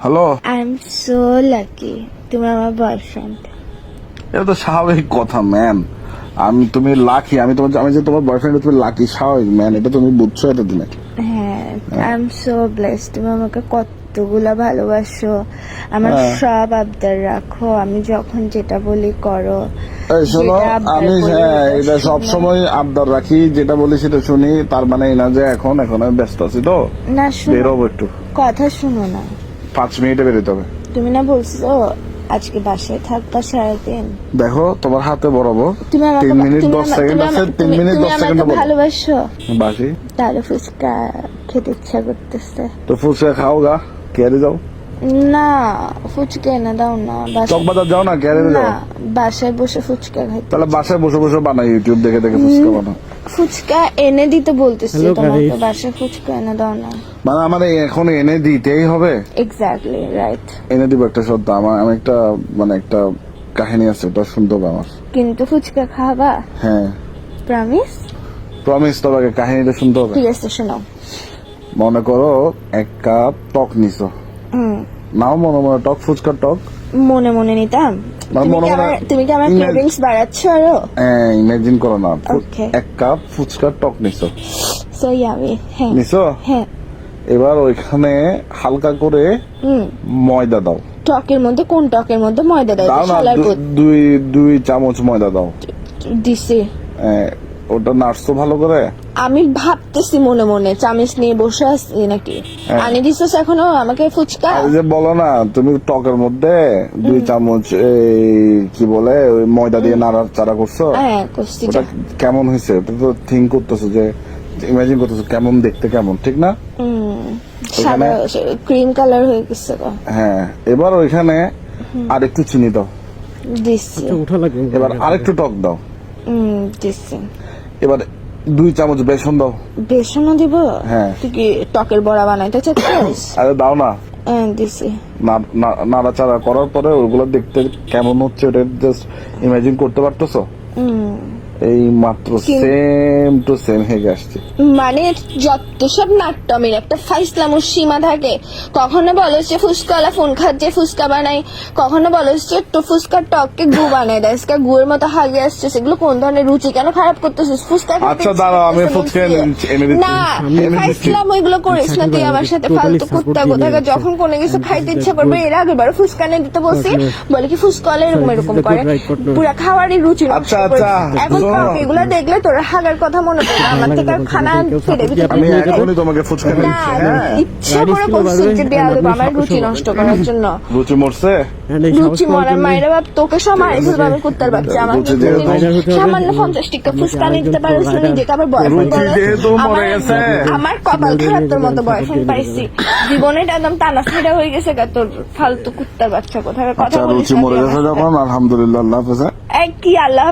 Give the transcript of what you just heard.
Hello I am so lucky তুমি আমার boyfriend এটা তো স্বাভাবিক কথা ম্যাম আমি তুমি লাকি আমি তোমার আমি যে তোমার বয়ফ্রেন্ড তুমি লাকি স্বাভাবিক ম্যান এটা তুমি বুঝছ এটা দিনে হ্যাঁ। আই এম সো ব্লেস তুমি আমাকে কতগুলা ভালোবাসো। আমার হ্যাঁ। সব আবদার রাখো। আমি যখন যেটা বলি করো এই শোনো আমি হ্যাঁ এটা। সব সময় আবদার রাখি যেটা বলি সেটা শুনি তার মানে এই না যে এখন এখন আমি ব্যস্ত আছি তো। না শুনো। বেরোবো একটু। কথা শুনো না। পাঁচ মিনিটে বেরোতে হবে। তুমি না বলছো আজকে বাসায় থাকবা সারাদিন দেখো তোমার হাতে বরাবর তুমি আমাকে তিন মিনিট দশ সেকেন্ড আছে তিন মিনিট দশ সেকেন্ড সেকেন্ড ভালোবাসো। বাসি। তাহলে ফুচকা খেতে ইচ্ছা করতেছে। তো ফুচকা খাও গা কেয়ারে যাও। না ফুচকা এনে দাও না বাসায় চকবাজার যাও না কেয়ারে না যাও। বাসায় বসে ফুচকা খাই। তাহলে বাসায় বসে বসে বানাই ইউটিউব দেখে দেখে ফুচকা বানাও। ফুচকা এনে দিতে বলতেছি তোমাকে বাসায় ফুচকা এনে দাও না। মানে আমার এখন এনে দিতেই হবে? এক্স্যাক্টলি রাইট এনে দিব একটা সত্য আমার আমি একটা মানে একটা কাহিনী আছে ওটা শুনতে হবে আমার। কিন্তু ফুচকা খাবা হ্যাঁ। প্রমিস প্রমিস তোমাকে কাহিনীটা শুনতে হবে? ঠিক আছে শোনাও। মনে করো এক কাপ টক নিছো। হুম নাও মনে মনে টক ফুচকা টক। মনে মনে নিতাম। তুমি কি আমার ক্রেভিংস বাড়াচ্ছ আরও? হ্যাঁ ইমাজিন করো না। এক কাপ ফুচকার টক নিছো। সো ইয়ামি হ্যাঁ। নিছো? হ্যাঁ। এবার ওইখানে হালকা করে হুম। ময়দা দাও। টকের মধ্যে কোন টকের মধ্যে ময়দা দাও? দুই দুই চামচ ময়দা দাও। দিছি। হ্যাঁ, ওটা নাড়ছো ভালো করে? আমি ভাবতেছি মনে মনে চামিচ নিয়ে বসে আছি নাকি? হ্যাঁ। আনি দিছিস এখনও? আমাকে ফুচকা? আর যে বলো না তুমি টকের মধ্যে দুই চামচ এই কি বলে ওই ময়দা দিয়ে নাড়াচাড়া করছ? হ্যাঁ করছি। ওটা কেমন হয়েছে? ওটা তো থিঙ্ক করতেছো যে ইমাজিন করতেছো কেমন দেখতে কেমন ঠিক না? সাদা ক্রিম কালার হয়ে গেছে গো। হ্যাঁ এবার ওইখানে আর একটু চিনি দাও। লাগবে এবার আরেকটু টক দাও। হুম দিচ্ছি এবার দুই চামচ বেসন দাও। বেসনও দিব? হ্যাঁ। তুই কি টকের বড়া বানাইতে চাচ্ছিস? আরে দাও না। দিছি। নাড়াচাড়া করার পরে ওগুলো দেখতে কেমন হচ্ছে ওটা জাস্ট ইমাজিন করতে পারতেছো? হুম। এই মাত্র সেম টু সেম হেগে আসছে মানে যত সব নাট্যমের একটা ফাইসলামুর সীমা থাকে। কখনো বলো যে ফুচকাওয়ালা ফোন খাচ্ছে ফুচকা বানাই কখনো বলো যে একটু ফুচকার টককে গু বানাই দেয় আজকে গুয়ের মতো হাগে আসছে সেগুলো কোন ধরনের রুচি? কেন খারাপ করতেছিস? ফুচকা আচ্ছা, দাঁড়াও, আমি ফুচকা এনে- দিচ্ছি। না ফাইসলাম ওইগুলো করিস না তুই আমার সাথে ফালতু কুত্তা কোথাকে যখন কোনো কিছু খাইতে ইচ্ছা করবে এর আগে বার ফুচকা এনে দিতে বলছি। বলে কি ফুচকাওয়ালা এরকম এরকম করে। পুরা খাওয়ারই রুচি আচ্ছা, আচ্ছা, এগুলো দেখলে তোর হাগার কথা মনে পড়ে। আমার থেকে আর খানা আমি না। এখনই তোমাকে ফুচকা না দিচ্ছি। হ্যাঁ। ইচ্ছা করে যে আমার রুচি নষ্ট করার জন্য। রুচি মরছে? রুচি মরার মায়ের বাপ তোকে সব মারি ফেলব আমি কুত্তার বাচ্চা আমার। সামান্য পঞ্চাশ টিকা ফুচকা নিয়ে দিতে পারিস না নিজেকে আবার বয়ফ্রেন্ড রুচি যেহেতু মরে গেছে। আমার কপাল খারাপ তোর মতো বয়ফ্রেন্ড পাইছি। জীবনে একদম টানা ফেরা হয়ে গেছে গা তোর ফালতু কুত্তার বাচ্চা। কোথায় কথা আচ্ছা বলিস রুচি না মরে গেছে যখন আলহামদুলিল্লাহ আল্লাহ হাফেজ হ্যাঁ? এই কি আল্লাহ